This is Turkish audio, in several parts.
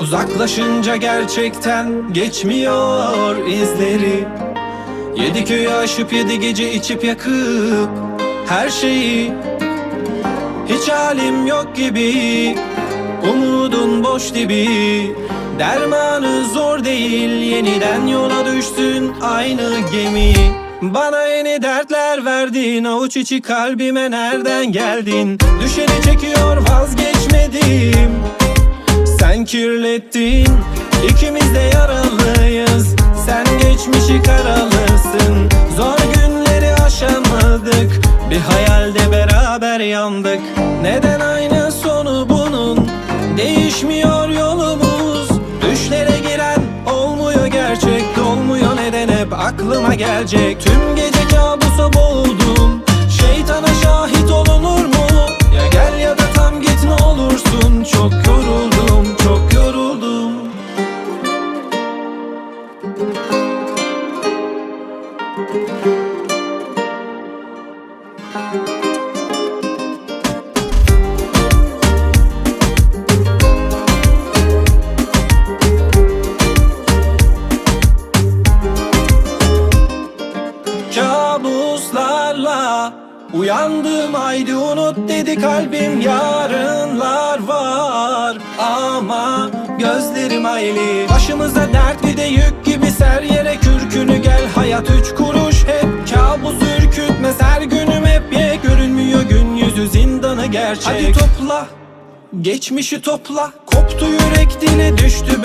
Uzaklaşınca gerçekten geçmiyor izleri. Yedi köyü aşıp yedi gece içip yakıp her şeyi. Hiç halim yok gibi Umudun boş dibi. Dermanı zor değil Yeniden yola düştün aynı gemi Bana yeni dertler verdin Avuç içi kalbime nereden geldin? Düşeni çekiyor vazgeçmedim. Sen kirlettin İkimiz de yaralıyız. Sen geçmişi karalısın Zor günleri aşamadık. Bir hayalde beraber yandık. Neden aynı sonu bunun? Değişmiyor aklıma gelecek. Tüm gece kabusa boğuldum. Şeytana şahit olunur mu? Ya gel ya da tam git ne olursun. Çok yoruldum, çok yoruldum. Kabuslarla Uyandım haydi unut dedi kalbim Yarınlar var. Ama gözlerim hayli Başımıza dert bir de yük gibi ser yere kürkünü gel. Hayat üç kuruş hep kabus ürkütmez. Her günüm hep ye Görünmüyor gün yüzü zindanı gerçek. Hadi topla Geçmişi topla. Koptu yürek dile düştü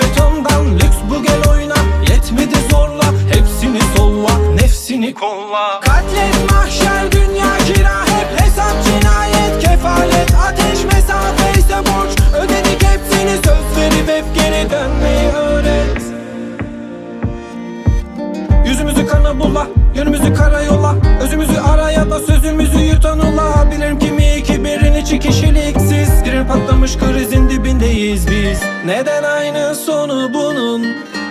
Kolla Katlet mahşer dünya kira Hep hesap cinayet kefalet Ateş mesafe ise borç. Ödedik hepsini söz verip hep geri dönmeyi öğret. Yüzümüzü kana bula, yönümüzü karayola Özümüzü ara ya da sözümüzü yutan ula Bilirim kimi iki birin içi kişiliksiz Girin patlamış krizin dibindeyiz biz. Neden aynı sonu bunun?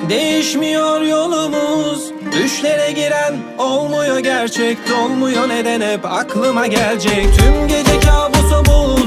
Değişmiyor yolumuz Düşlere giren olmuyor gerçek Dolmuyor neden hep aklıma gelecek. Tüm gece kabusa boğuldum